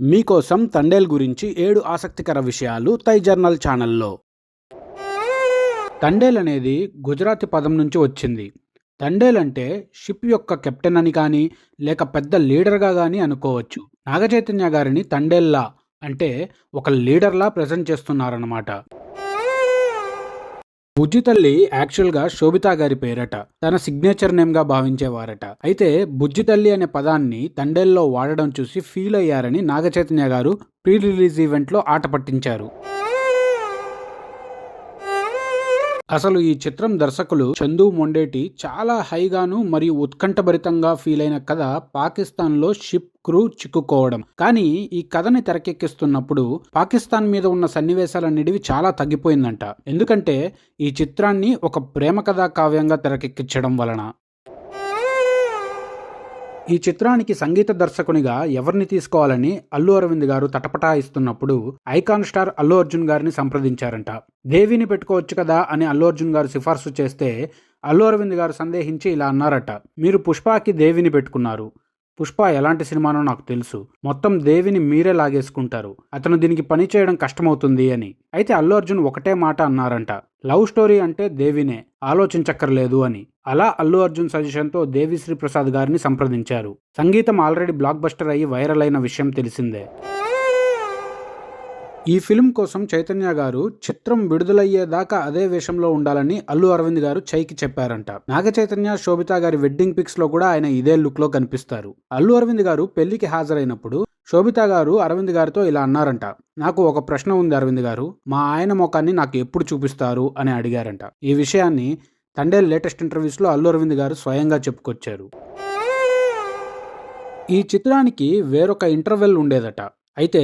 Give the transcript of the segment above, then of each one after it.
మీకోసం తండేల్ గురించి ఏడు ఆసక్తికర విషయాలు తై జర్నల్ ఛానల్లో. తండేల్ అనేది గుజరాతీ పదం నుంచి వచ్చింది. తండేల్ అంటే షిప్ యొక్క కెప్టెన్ అని కానీ లేక పెద్ద లీడర్గా కానీ అనుకోవచ్చు. నాగచైతన్య గారిని తండేల్లా అంటే ఒక లీడర్లా ప్రజెంట్ చేస్తున్నారన్నమాట. బుజ్జి తల్లి యాక్చువల్గా శోభితా గారి పేరట. తన సిగ్నేచర్ నేమ్గా భావించేవారట. అయితే బుజ్జి తల్లి అనే పదాన్ని తండేల్లో వాడడం చూసి ఫీల్ అయ్యారని నాగచైతన్య గారు ప్రీ రిలీజ్ ఈవెంట్లో ఆట పట్టించారు. అసలు ఈ చిత్రం దర్శకులు చందు మొండేటి చాలా హైగాను మరియు ఉత్కంఠభరితంగా ఫీల్ అయిన కథ పాకిస్తాన్లో షిప్ క్రూ చిక్కుకోవడం. కానీ ఈ కథని తెరకెక్కిస్తున్నప్పుడు పాకిస్తాన్ మీద ఉన్న సన్నివేశాల నిడివి చాలా తగ్గిపోయిందంట. ఎందుకంటే ఈ చిత్రాన్ని ఒక ప్రేమ కథా కావ్యంగా తెరకెక్కించడం వలన. ఈ చిత్రానికి సంగీత దర్శకునిగా ఎవరిని తీసుకోవాలని అల్లు అరవింద్ గారు తటపటాయిస్తున్నప్పుడు ఐకాన్ స్టార్ అల్లు అర్జున్ గారిని సంప్రదించారంట. దేవిని పెట్టుకోవచ్చు కదా అని అల్లు అర్జున్ గారు సిఫార్సు చేస్తే అల్లు అరవింద్ గారు సందేహించి ఇలా అన్నారట. మీరు పుష్పాకి దేవిని పెట్టుకున్నారు. పుష్ప ఎలాంటి సినిమానో నాకు తెలుసు. మొత్తం దేవిని మీరే లాగేసుకుంటారు. అతను దీనికి పని చేయడం కష్టమవుతుంది అని. అయితే అల్లు అర్జున్ ఒకటే మాట అన్నారంట. లవ్ స్టోరీ అంటే దేవినే. ఆలోచించక్కర్లేదు అని. అలా అల్లు అర్జున్ సజెషన్తో దేవిశ్రీ ప్రసాద్ గారిని సంప్రదించారు. సంగీతం ఆల్రెడీ బ్లాక్ బస్టర్ అయ్యి వైరల్ అయిన విషయం తెలిసిందే. ఈ ఫిల్మ్ కోసం చైతన్య గారు చిత్రం విడుదలయ్యేదాకా అదే వేషంలో ఉండాలని అల్లు అరవింద్ గారు చైకి చెప్పారంట. నాగ చైతన్య శోభిత గారి వెడ్డింగ్ పిక్స్లో కూడా ఆయన ఇదే లుక్లో కనిపిస్తారు. అల్లు అరవింద్ గారు పెళ్ళికి హాజరైనప్పుడు శోభిత గారు అరవింద్ గారితో ఇలా అన్నారంట. నాకు ఒక ప్రశ్న ఉంది అరవింద్ గారు. మా ఆయన ముఖాన్ని నాకు ఎప్పుడు చూపిస్తారు? అని అడిగారంట. ఈ విషయాన్ని తండే లేటెస్ట్ ఇంటర్వ్యూస్లో అల్లు అరవింద్ గారు స్వయంగా చెప్పుకొచ్చారు. ఈ చిత్రానికి వేరొక ఇంటర్వెల్ ఉండేదట. అయితే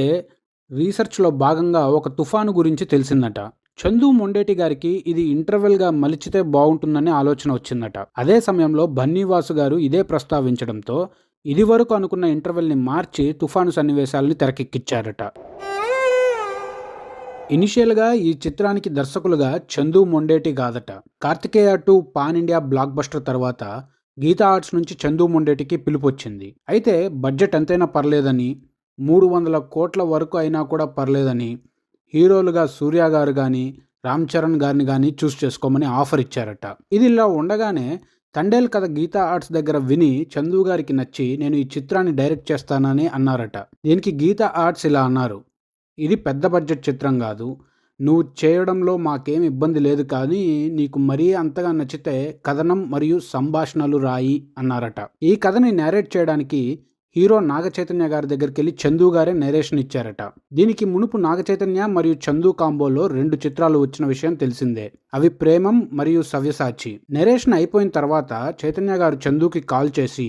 రీసెర్చ్లో భాగంగా ఒక తుఫాను గురించి తెలిసిందట. చందు మొండేటి గారికి ఇది ఇంటర్వెల్గా మలిచితే బాగుంటుందనే ఆలోచన వచ్చిందట. అదే సమయంలో బన్నీవాసు గారు ఇదే ప్రస్తావించడంతో ఇదివరకు అనుకున్న ఇంటర్వెల్ని మార్చి తుఫాను సన్నివేశాలని తెరకెక్కించారట ఇనిషియల్గా ఈ చిత్రానికి దర్శకులుగా చందు మొండేటి కాదట. Karthikeya two pan India blockbuster తర్వాత గీతా ఆర్ట్స్ నుంచి చందు మొండేటికి పిలుపు వచ్చింది. అయితే బడ్జెట్ ఎంతైనా పర్లేదని మూడు వందల కోట్ల వరకు అయినా కూడా పర్లేదని హీరోలుగా సూర్య గారు కానీ రామ్ చరణ్ గారిని కానీ చూస్ చేసుకోమని ఆఫర్ ఇచ్చారట. ఇది ఇలా ఉండగానే తండేల్ కథ గీతా ఆర్ట్స్ దగ్గర విని చందు గారికి నచ్చి నేను ఈ చిత్రాన్ని డైరెక్ట్ చేస్తానని అన్నారట. దీనికి గీతా ఆర్ట్స్ ఇలా అన్నారు. ఇది పెద్ద బడ్జెట్ చిత్రం కాదు. నువ్వు చేయడంలో మాకేం ఇబ్బంది లేదు కానీ నీకు మరీ అంతగా నచ్చితే కథనం మరియు సంభాషణలు రాయి అన్నారట. ఈ కథని నేరేట్ చేయడానికి హీరో నాగ చైతన్య గారి దగ్గరికి వెళ్ళి చందు గారే నరేషన్ ఇచ్చారట. దీనికి మునుపు నాగ చైతన్య మరియు చందు కాంబోలో రెండు చిత్రాలు వచ్చిన విషయం తెలిసిందే. అవి ప్రేమం మరియు సవ్యసాచి. నరేషన్ అయిపోయిన తర్వాత చైతన్య గారు చందుకి కాల్ చేసి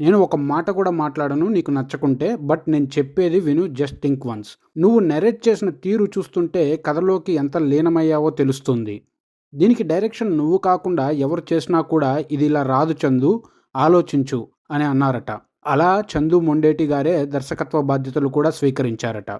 నేను ఒక మాట కూడా మాట్లాడను నీకు నచ్చకుంటే బట్ నేను చెప్పేది విను జస్ట్ థింక్ వన్స్ నువ్వు నెరేట్ చేసిన తీరు చూస్తుంటే కథలోకి ఎంత లీనమయ్యావో తెలుస్తుంది. దీనికి డైరెక్షన్ నువ్వు కాకుండా ఎవరు చేసినా కూడా ఇది ఇలా రాదు చందు ఆలోచించు అని అన్నారట. అలా చందు మొండేటి గారే దర్శకత్వ బాధ్యతలు కూడా స్వీకరించారట.